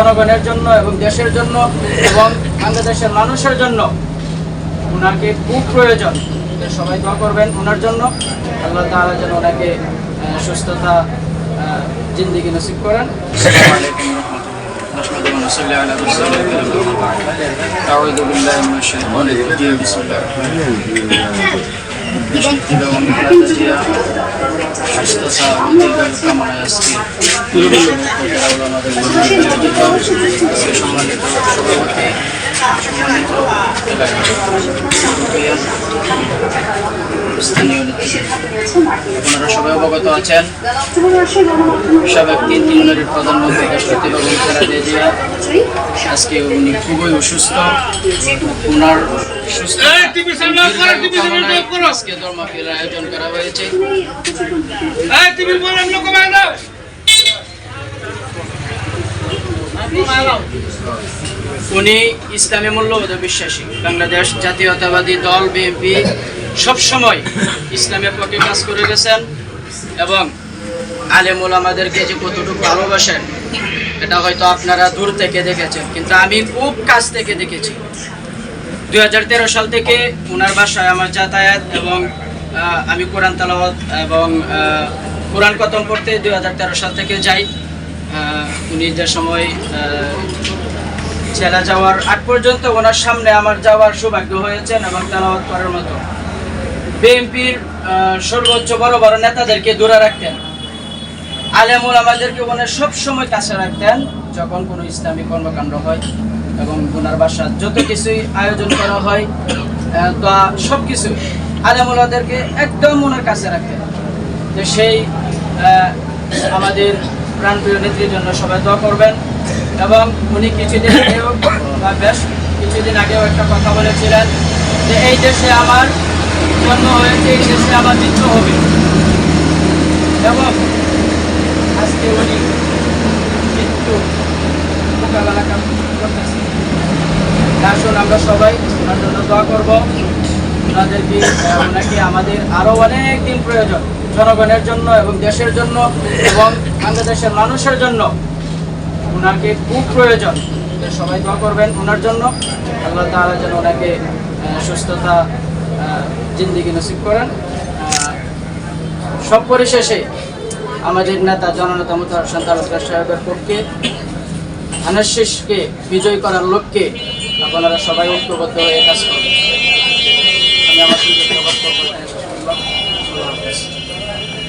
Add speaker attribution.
Speaker 1: জনগণের জন্য এবং দেশের জন্য এবং বাংলাদেশের মানুষের জন্য ওনাকে খুব প্রয়োজন তো সবাই দোয়া করবেন ওনার জন্য আল্লাহ তাআলা যেন ওনাকে আহ, সুস্থতা আহ, জিন্দিগি নসিব করেন أعوذ بالله من الشيطان الرجيم بسم الله الرحمن الرحيم এবং খালেদা সুস্থতা এবং দীর্ঘায়ু কামনায় সম্মানিত সভাপতি সম্মানিত স্থানীয় নেতৃত্ব সবাই অবগত আছেন। সাবেক তিন প্রধানমন্ত্রী রাষ্ট্রপতি বেগম খালেদা জিয়া আজকে উনি খুবই অসুস্থ। ওনার সুস্থ আজকে ধর্মাফির আয়োজন করা হয়েছে। উনি ইসলামী মূল্যবোধে বিশ্বাসী। বাংলাদেশ জাতীয়তাবাদী দল, বিএনপি সবসময় ইসলামের পক্ষে কাজ করে গেছেন এবং আলেমুল আমাদেরকে যে কতটুকু ভালোবাসেন, এটা হয়তো আপনারা দূর থেকে দেখেছেন, কিন্তু আমি খুব কাছ থেকে দেখেছি। দুই হাজার তেরো সাল থেকে ওনার বাসায় আমার যাতায়াত এবং আমি কোরআন তালাওয়াত এবং কোরআন কতম পড়তে দুই হাজার তেরো সাল থেকে যাই। উনি যে সময় আহ, যাওয়ার আগ পর্যন্ত ওনার সামনে আমার যাওয়ার সৌভাগ্য হয়েছেন এবং তেলাওয়াত করার মতো। বিএনপির সর্বোচ্চ বড় বড় নেতাদেরকে দূরে রাখতেন। আলেমুল আমাদেরকে ওনার সব সময় কাছে রাখতেন যখন কোনো ইসলামী কর্মকাণ্ড হয় এবং ওনার বাসা যত কিছুই আয়োজন করা হয় তো সব কিছু আলেমুলাদেরকে একদম ওনার কাছে রাখতেন। তো সেই আমাদের প্রাণপ্রিয় নেত্রীর জন্য সবাই দোয়া করবেন। এবং উনি কিছুদিন আগেও, বা বেশ কিছুদিন আগেও একটা কথা বলেছিলেন যে, এই দেশে আমার জন্ম হয়েছে, এই দেশে আমার মৃত্যু হবে। এবং আজকে উনি মৃত্যু মোকাবেলা করতেছে আসুন আমরা সবাই ওনার জন্য দোয়া করব। ওনাদেরকে ওনাকে আমাদের আরও অনেক দিন প্রয়োজন জনগণের জন্য এবং দেশের জন্য এবং বাংলাদেশের মানুষের জন্য। ওনাকে খুব প্রয়োজন। সবাই দোয়া করবেন ওনার জন্য। আল্লাহ তাআলা যেন ওনাকে সুস্থতা জিন্দিগি নসিব করেন। সব পরিশেষে আমাদের নেতা জননেতা মুতার তালুকদার সাহেবের পক্ষে ধানের শীষকে বিজয় করার লক্ষ্যে আপনারা সবাই ঐক্যবদ্ধ হয়ে কাজ করবেন।